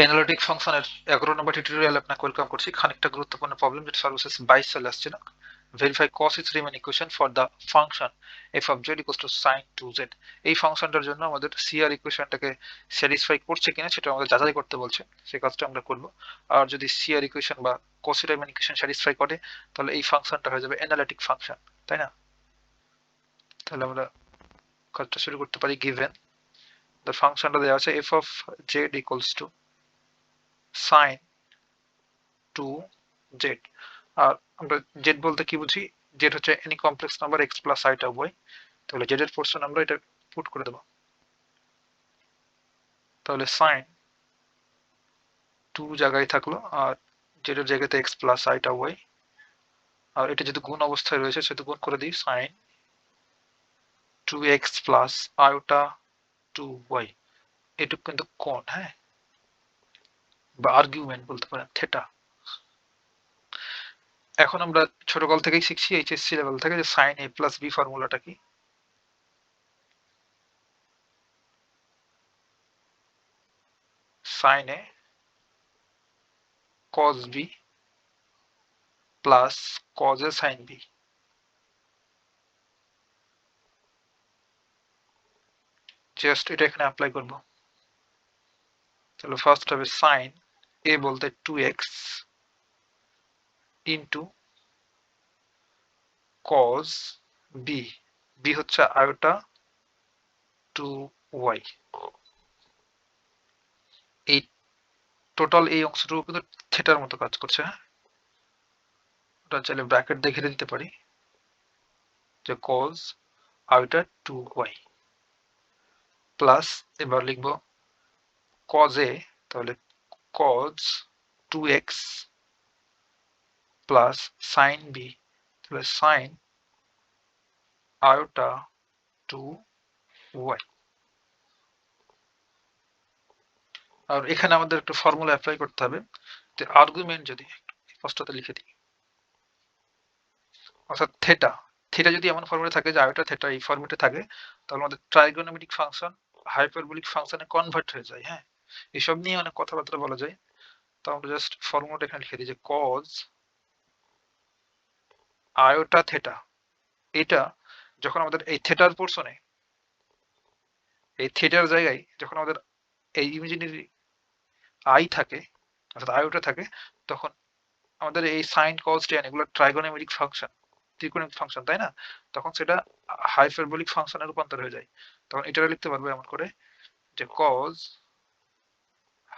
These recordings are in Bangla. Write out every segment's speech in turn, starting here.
অ্যানালিটিক ফাংশনের এগারো নম্বর টিউটোরিয়াল আপনাকে ওয়েলকাম করছি। খানিকটা গুরুত্বপূর্ণ প্রবলেম যেটা সর্বশেষ বাইশ সালে আসছে না। Verify Cauchy's Riemann equation for the function f of z equal to sine two z এই ফাংশনটার জন্য আমাদের সিআর ইকুয়েশনটাকে স্যাটিসফাই করছে কিনা সেটা আমাদের যাচাই করতে বলছে। সেই কাজটা আমরা করব। আর যদি সিআর ইকুয়েশন বা কসি রিমেন ইকুয়েশন স্যাটিসফাই করে, তাহলে এই ফাংশনটা হয়ে যাবে অ্যানালিটিক ফাংশন তাই না? তাহলে আমরা কাজটা শুরু করতে পারি গিভেন দ্য ফাংশনটা দেওয়া আছে F of Z equals to sine two Z আর আমরা জেড বলতে কি বুঝি? জেড হচ্ছে any complex number X plus আইটা বই তাহলে জেড এর পোর্শন আমরা এটা পুট করে দেবো। তাহলে সাইন টু জায়গায় থাকল আর জেড এর জায়গাতে এক্স প্লাস আইটা ওয়াই আর এটা যদি গুণ অবস্থায় রয়েছে সেটা গুণ করে দিই sine two x plus iota two y এটুকু কিন্তু কোণ হ্যাঁ? বা আর্গুমেন্ট বলতে পারেন থেটা এখন আমরা ছোট ছোটকাল থেকেই শিখছি এইচএসসি লেভেল থেকে, যে সাইন এ প্লাস বি ফর্মুলাটা কি। Sine A cos B plus cos A sine B just এটা এখানে অ্যাপ্লাই করব। তাহলে ফার্স্ট হবে সাইন এ বলতে two X into cos B B হচ্ছে আয়োটা টু এই টোটাল এই অংশটুকু কিন্তু থেটার মতো কাজ করছে হ্যাঁ? ওটা চাইলে ব্র্যাকেট দেখে দিতে পারি, যে cos iota two y plus এবার লিখব কজ তাহলে two x plus sine B তাহলে সাইন আয়োটা টু ওয়াই আর এখানে আমাদের একটা ফর্মুলা অ্যাপ্লাই করতে হবে, যে আর্গুমেন্ট যদি স্পষ্টতা লিখে দিই। অর্থাৎ থেটা থেটা যদি এমন ফর্মুলা থাকে যে আয়োটা থেটা এই ফর্মেটে থাকে, তাহলে আমাদের ট্রাইগোনোমেট্রিক ফাংশন হাইপারবোলিক ফাংশনে কনভার্ট হয়ে যায় হ্যাঁ? এসব নিয়ে অনেক কথাবার্তা বলা যায়। তো আমরা জাস্ট ফর্মুলাটা এখানে লিখে দিই যে কজ আয়োটা থেটা এটা যখন আমাদের এই থেটার পোর্শনে এই থেটার জায়গায় যখন আমাদের এই ইমেজিনারি আই থাকে, অর্থাৎ আয়োটা থাকে, তখন আমাদের এই সাইন কজ টেন এগুলো ট্রাইগোনোমেট্রিক ফাংশন ত্রিকোণিক ফাংশন তাই না? তখন সেটা হাইপারবোলিক ফাংশনে রূপান্তর হয়ে যায়। তখন এটা লিখতে পারব এমন করে যে কজ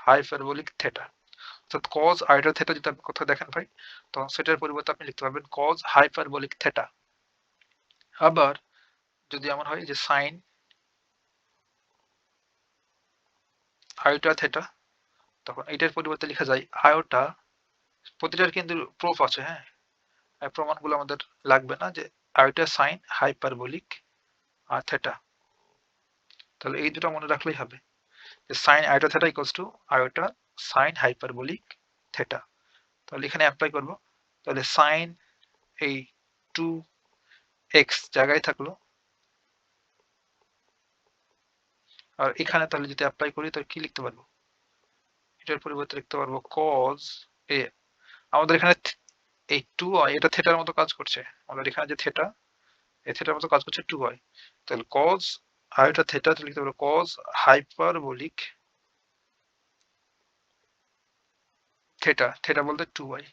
হাইপারবোলিক থেটা অর্থাৎ কজ আইডা থেটা যদি আপনি কোথাও দেখেন ভাই তখন সেটার পরিবর্তে আপনি লিখতে পারবেন কজ হাইপারবোলিক থেটা আবার যদি এমন হয় যে সাইন আয়োটা থেটা তখন এটার পরিবর্তে লেখা যায় আয়োটা প্রতিটার কিন্তু প্রুফ আছে হ্যাঁ। প্রমাণগুলো আমাদের লাগবে না যে আয়োটা সাইন হাইপারবোলিক আর থেটা তাহলে এই দুটো মনে রাখলেই হবে। Sine iota theta equals to iota sine hyperbolic theta তাহলে এখানে অ্যাপ্লাই করব। তাহলে সাইন এই টু এক্স জায়গায় থাকল। আর এখানে তাহলে যদি অ্যাপ্লাই করি, তাহলে কি লিখতে পারব? এটার পরিবর্তে লিখতে পারব কজ এ আমাদের এখানে এই টু হয় এটা থেটার মতো কাজ করছে। আমাদের এখানে যে থেটা এই থেটার মতো কাজ করছে টু হয় তাহলে কজ আর এটা থেটা লিখতে পারব কজ হাইপারবোলিক থেটা থেটা বলতে টু ওয়াই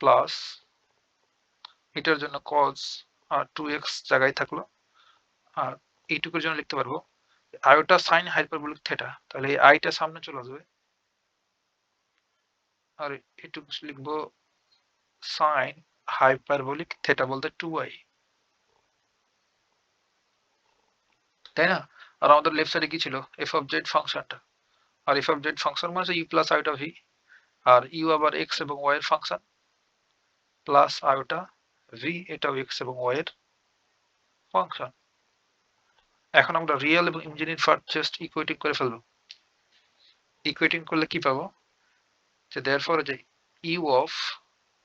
প্লাস এটার জন্য কজ আর টু এক্স জায়গায় থাকল আর এইটুকুর জন্য লিখতে পারব আয়োটা সাইন হাইপারবোলিক থেটা তাহলে এই আইটা সামনে চলে আসবে আর এটুকু লিখব সাইন হাইপারবোলিক থেটা বলতে টু আই তাই না? আর আমাদের লেফট সাইডে কি ছিল? এফ অফ জেড ফাংশনটা আর এফ অফ জেড ফাংশন মানে ইউ প্লাস আইটা ভি আর ইউ আবার এক্স এবং ওয়াই এর ফাংশন প্লাস আয়োটা ভি এটাও এক্স এবং ওয়াই এর ফাংশন এখন আমরা রিয়েল এবং ইঞ্জিনিয়ার পার্ট জাস্ট ইকুয়েটিং করে ফেলব। ইকুয়েটিং করলে কি পাবো? যে দেয়ার ফর যে u of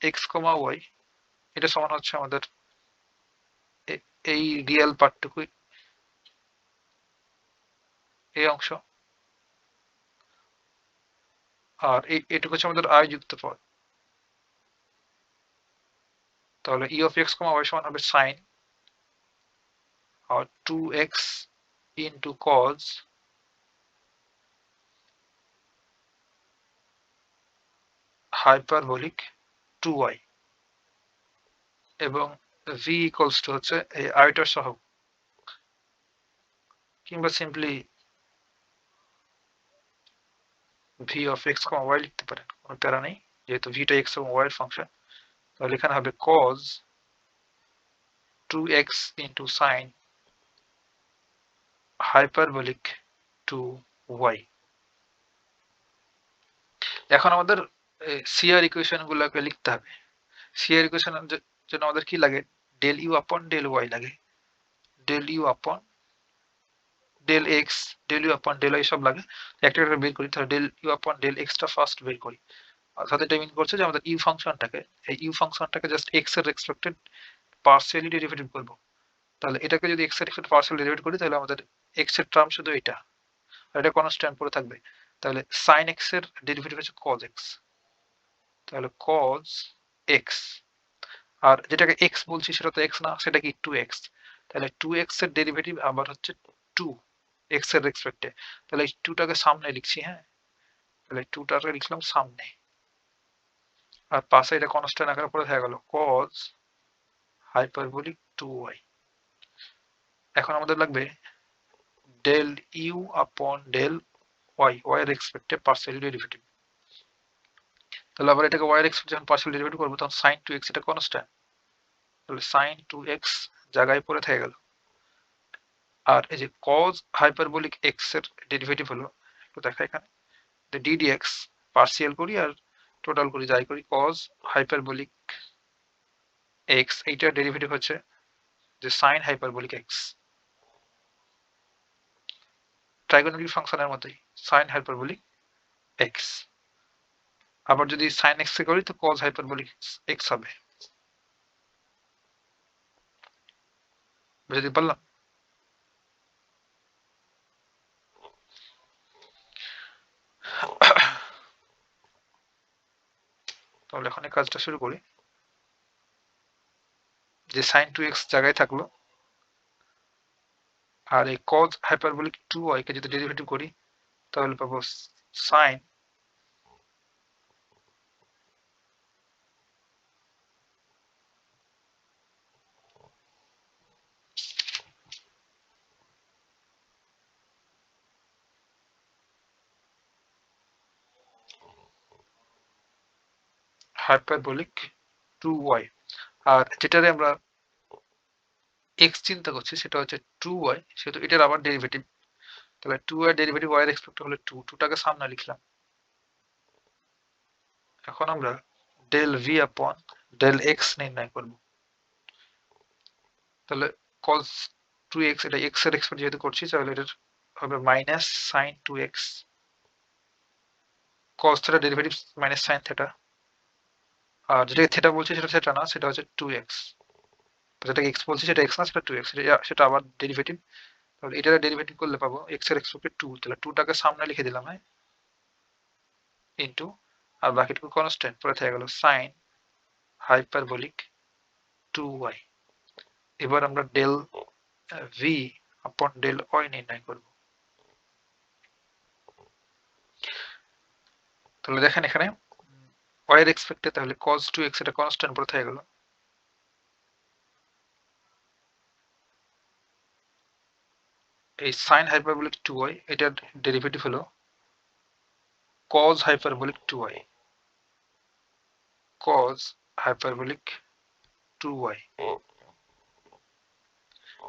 x comma y এটা সমান হচ্ছে আমাদের এই রিয়েল পার্টটুকুই এই অংশ। আর এটুকু হচ্ছে আমাদের আয় যুক্ত পদ। তাহলে E of X comma Y সমান হবে সাইন আর two X into cos hyperbolic two Y এবং ভি ইকুয়ালস টু হচ্ছে এই আয়টার সহ। কিংবা simply V of X comma Y লিখতে পারেন, কোনো প্যারা নেই। যেহেতু ভিটা এক্স এবং ওয়াই ফাংশন তাহলে এখানে হবে cos two x into sine hyperbolic two y এখন আমাদের সিআর ইকুয়েশন গুলোকে লিখতে হবে। সিআর ইকুয়েশন জন্য আমাদের কি লাগে? Del u upon del y লাগে। Del u upon del x del u upon del y সব লাগে। একটা একটা বের করি। তাহলে ডেল ইউ আপন ডেল এক্সটা ফার্স্ট বের করি। অর্থাৎ এটা মিন করছে যে আমাদের ইউ ফাংশনটাকে, এই ইউ ফাংশনটাকে জাস্ট এক্সের রেসপেক্টেড পার্সিয়ালি ডেরিভেটিভ করব। তাহলে এটাকে যদি এক্সের রেসপেক্টেড পার্সিয়াল ডেরিভেটিভ করি, তাহলে আমাদের এক্সের টার্ম শুধু এটা। আর এটা কনস্ট্যান্ট পড়ে থাকবে। তাহলে সাইন এক্সের ডেরিভেটিভ হচ্ছে কজ এক্স তাহলে কজ এক্স আর যেটাকে এক্স বলছি সেটা তো এক্স না, সেটা কি টু এক্স তাহলে টু এক্সের ডেরিভেটিভ আবার হচ্ছে টু এক্সের রেসপেক্টে তাহলে এই টুটাকে সামনে লিখছি হ্যাঁ? তাহলে টুটাকে লিখলাম সামনে। আর পাশে এটা কনস্ট্যান্ট আকারে পড়ে থাকা গেল কজ হাইপারবোলিক টু ওয়াই এখন আমাদের লাগবে del u upon del y y এর রেসপেক্টে পার্সিয়াল ডেরিভেটিভ তাহলে আবার এটাকে ওয়াই এক্সপেক্ট যখন পার্সিয়াল ডেরিভেটিভ করব, তখন সাইন টু এক্স এটা কনস্ট্যান্ট তাহলে সাইন টু এক্স জায়গায় পড়ে থেকে গেল। আর এই যে কজ হাইপারবোলিক এক্সের ডেরিভেটিভ হলো একটু দেখা এখানে। ডিডি এক্স পার্সিয়াল করি আর টোটাল করি, যাই করি কজ হাইপারবোলিক এক্স এইটার ডেরিভেটিভ হচ্ছে যে সাইন হাইপারবোলিক এক্স ট্রাইগোনোমেট্রিক ফাংশনের মতোই সাইন হাইপারবোলিক এক্স আবার যদি সাইন এক্স এ করি তো কজ হাইপারবোলিক এক্স হবে। বুঝতে পারলাম? তাহলে এখন কাজটা শুরু করি। যে সাইন টু এক্স জায়গায় থাকল, আর এই কজ হাইপারবোলিক টু ওয়াই কে যদি ডেরিভেটিভ করি, তাহলে পাবো সাইন হাইপারবোলিক টু ওয়াই আর যেটারে আমরা এক্স চিন্তা করছি, সেটা হচ্ছে টু ওয়াই সেহেতু এটার আবার ডেরিভেটিভ তাহলে টু ওয়াই ডেরিভেটিভ ওয়াই এর এক্সপেক্ট হলে টু টুটাকে সামনে লিখলাম। এখন আমরা del v upon del x নির্ণয় করব। তাহলে কজ টু এক্স এটা এক্সের এক্সপেক্ট যেহেতু করছি, তাহলে এটার হবে minus sine two x cos theta derivative minus sine theta আর যেটা থেটা বলছি সেটা থেটা না, সেটা হচ্ছে টু এক্স যেটা এক্স বলছি সেটা এক্স না, সেটা টু এক্স সেটা আবার ডেরিভেটিভ তাহলে এটার ডেরিভেটিভ করলে পাবো এক্সের এক্সপেক্টেড টু তাহলে টুটাকে সামনে লিখে দিলাম হ্যাঁ? ইন্টু আর বাকিটুকু কনস্ট্যান্ট পরে থেকে গেল সাইন হাইপারবোলিক টু ওয়াই এবার আমরা del v upon del y নির্ণয় করব। তাহলে দেখেন এখানে ওয়াই এর এক্সপেক্টে তাহলে cos 2x এটা কনস্ট্যান্ট পড়ে থেকে গেল। এই sin হাইপারবোলিক 2y এটার ডেরিভেটিভ হলো cos hyperbolic 2y cos hyperbolic 2y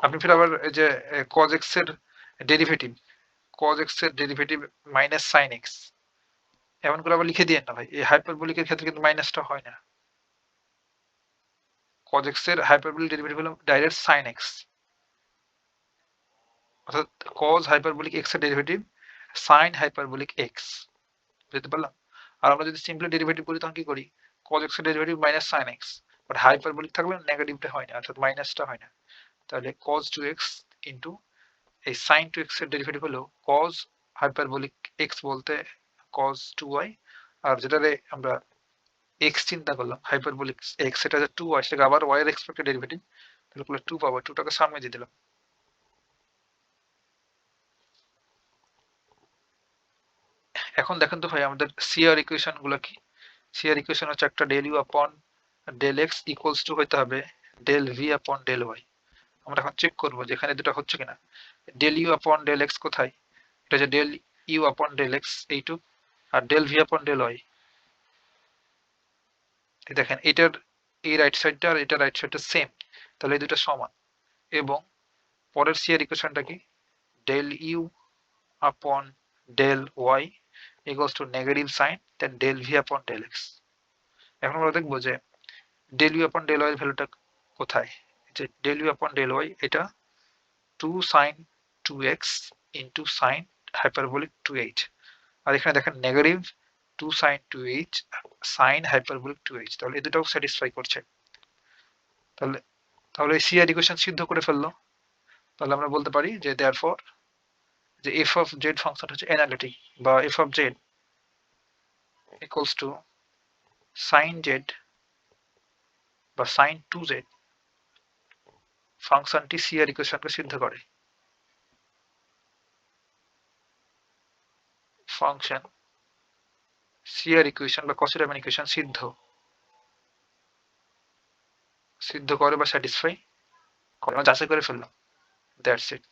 আপনি ফির আবার এই যে cos x এর ডেরিভেটিভ cos x এর ডেরিভেটিভ মাইনাস sin x এমন করে আবার লিখে দিয়ে না ভাই। এই হাইপারবোলিকের ক্ষেত্রে কিন্তু মাইনাসটা হয় না। cos x এর হাইপারবোলিক ডেরিভেটিভ হলো ডাইরেক্ট sin x অর্থাৎ cos হাইপারবোলিক x এর ডেরিভেটিভ sin হাইপারবোলিক x বুঝতে পারলাম? আর আমরা যদি সিম্পলি ডেরিভেটিভ করি, তখন কি করি? cos x এর derivative minus sin x but hyperbolic থাকলে নেগেটিভটা হয় না, অর্থাৎ মাইনাসটা হয় না। তাহলে cos 2x ইনটু এই টু এক্সের ডেরিভেটিভ হলো কজ হাইপারবোলিক এক্স বলতে টু ওয়াই আর যেটারে আমরা এক্স চিন্তা করলাম হাইপারবোলিক এক্স সেটা যে টু ওয়াই আবার ওয়াই এর এক্সপেক্টেড ডেরিভেটিভ তাহলে করলে টু পাবো টুটাকে সামনে দিয়ে দিলাম। এখন দেখেন তো ভাই, আমাদের সিআর ইকুয়েশনগুলো কি? সিআর ইকুয়েশন হচ্ছে একটা del u upon del x equals to হইতে হবে del v upon del y আমরা এখন চেক করব যে এখানে দুটো হচ্ছে কিনা। Del u upon del x কোথায়? এটা হচ্ছে del u upon del x এইটুক। আর del v upon del y দেখেন, এটার, এই রাইট সাইডটা আর এটা রাইট সাইডটা সেম তাহলে এই দুটো সমান। এবং পরের সিআর ইকুয়েশনটা কি? Del u upon del y equals to negative sign, then del v upon del x এখন আমরা দেখব যে u upon del y এর ভ্যালুটা কোথায়? যে del u upon del y, এটা 2 sin 2x into sin hyperbolic 2h আর এখানে দেখেন negative 2 sin 2h sin hyperbolic 2h তাহলে এই দুটাও স্যাটিসফাই করছে। তাহলে তাহলে এই সিআর ইকুয়েশন সিদ্ধ করে ফেলল। তাহলে আমরা বলতে পারি যে দেয়ারফর যে এফ অফ জেড ফাংশন হচ্ছে অ্যানালিটিক বা f of z equals to sine z বা সাইন টু জেড ফাংশনটি সিআর ইকুয়েশনকে সিদ্ধ করে। ফাংশন সিআর ইকুয়েশন বা কসিরামান ইকুয়েশন সিদ্ধ। সিদ্ধ করে বা স্যাটিসফাই করে। যাচাই করে ফেললাম। That's it